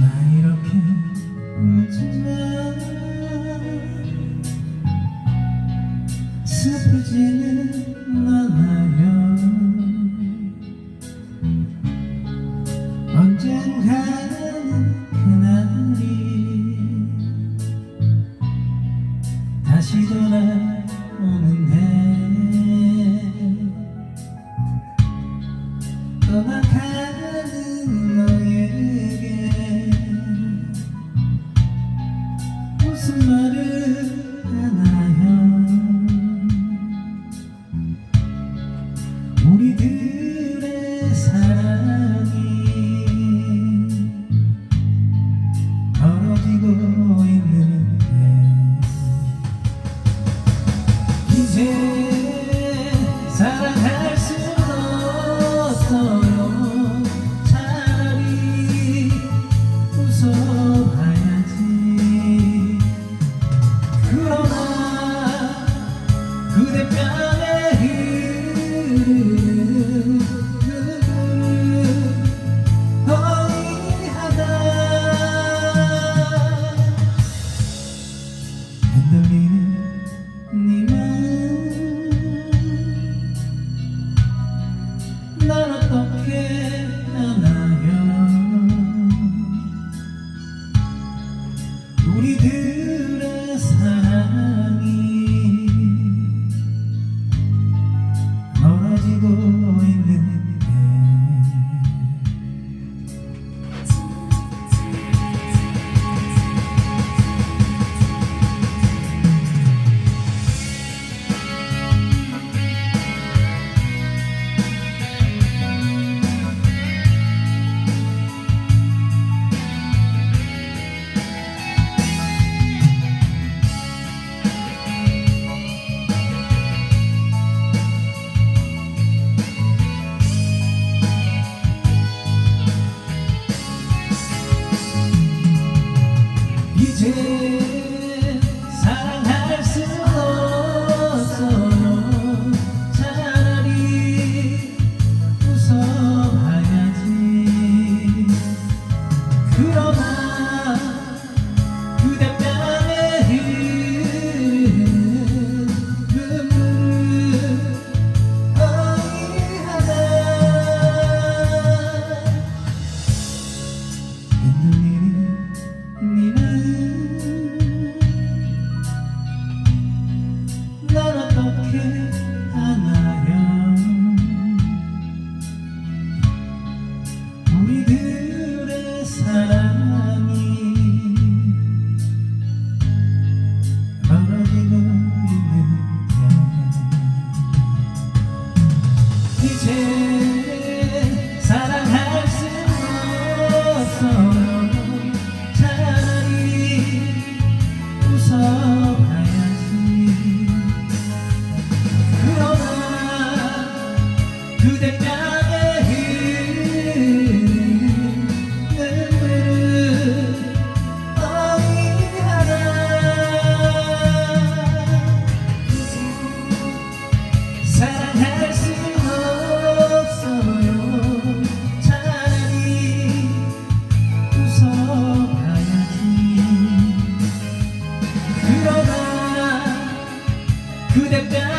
나 이렇게 웃지만 슬프지는 않아요. 언젠가는 그날이 다시 돌아오는데 떠나가 사랑할 수 없어요. 차라리 웃어봐야지. 그러다 그대가